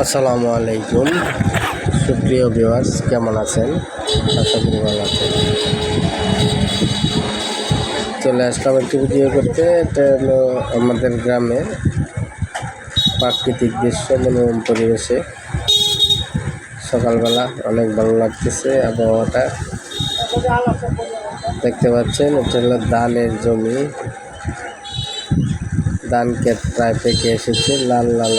আসসালামু আলাইকুম। সুপ্রিয় ভিউয়ার্স, কেমন আছেন? আশা করি ভালো আছেন। চলে আসলাম একটি ভিডিও করতে। এটা হলো আমাদের গ্রামের প্রাকৃতিক দৃশ্য, মনোরম পরিবেশে। সকালবেলা অনেক ভালো লাগতেছে আবহাওয়াটা। দেখতে পাচ্ছেন, এটা হলো ধানের জমি। ধান ক্ষেত প্রায় পেকে এসেছে, লাল লাল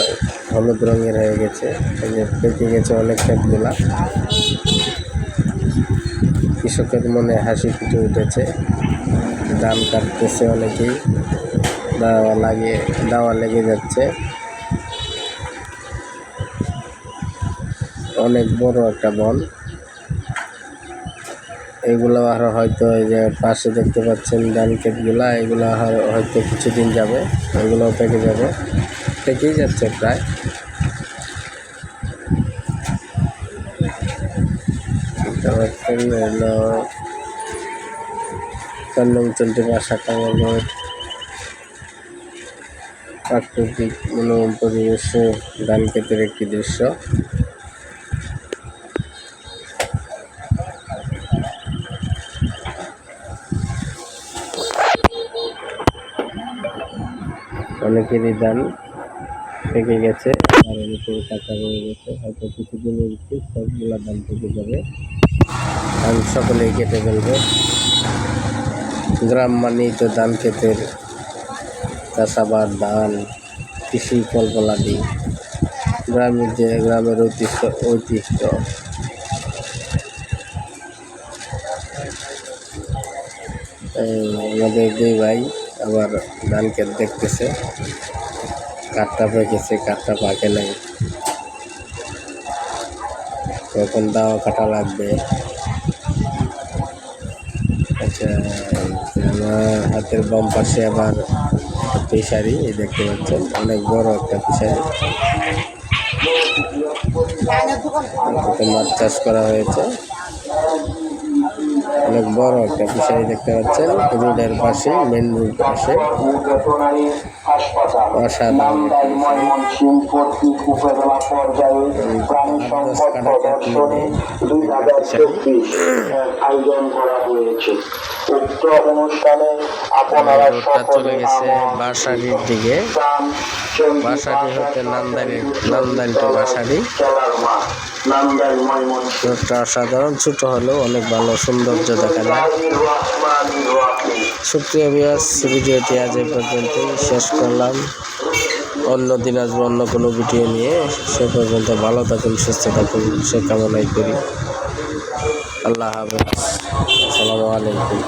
হলুদ রঙের হয়ে গেছে। এই যে পেকে গেছে অনেক ক্ষেতগুলা কৃষকের মনে হাসি ফুটে উঠেছে। ধান কাটতেছে অনেকেই। দাওয়া লাগিয়ে দাওয়া লেগে যাচ্ছে। অনেক বড় একটা বন। এগুলো আর হয়তো এই যে পাশে দেখতে পাচ্ছেন ধান ক্ষেতগুলা, এগুলো হয়তো কিছুদিন যাবে এগুলো পেকে যাবে। পেকেই যাচ্ছে প্রায়। হলো চন্দন চলতে বাসা টাঙ্গাল প্রাকৃতিক মনোরম পরিবেশে ধান ক্ষেতের একটি দৃশ্য। অনেকেরই ধান পেকে গেছে আর অনেকের কাঁচা রয়ে গেছে, হয়তো কিছুদিনের ভিতরে সবগুলা ধান পেকে যাবে। ধান সকলেই কেটে ফেলবে। গ্রাম মানেই তো ধান ক্ষেতের চাষাবাদ, ধান, কৃষি কল্পলাদি গ্রামের যে, গ্রামের ঐতিহ্য ঐতিহ্য। আমাদের দুই ভাই আবার ধান ক্ষেত দেখতেছে। কাঠটা পেকেছে কাঠটা পাকে নাই। কখন দাওয়া কাটা লাগবে? আচ্ছা আমার হাতের বাম পাশে আবার ফিশারি এই দেখতে পাচ্ছেন অনেক বড় একটা ফিশারি এটাতে মাছ চাষ করা হয়েছে। অনেক বড় একটা ফিশারি দেখতে পাচ্ছেন। রোডের পাশে মেন রোড পাশে। চলে গেছে বাসারির দিকে বাসারি হতে নান্দারি নান্দারি টু বাসারি রোডটা অসাধারণ, ছোট হলেও অনেক ভালো, সৌন্দর্য দেখা যায়। সুপ্রিয় বিয়াস ভিডিওটি আজ এই পর্যন্ত শেষ করলাম। অন্য দিন আসব, অন্য কোনো ভিডিও নিয়ে। সে পর্যন্ত ভালো থাকুন, সুস্থ থাকুন। সে কামনাই করি। আল্লাহ হাফেজ। আসসালামু আলাইকুম।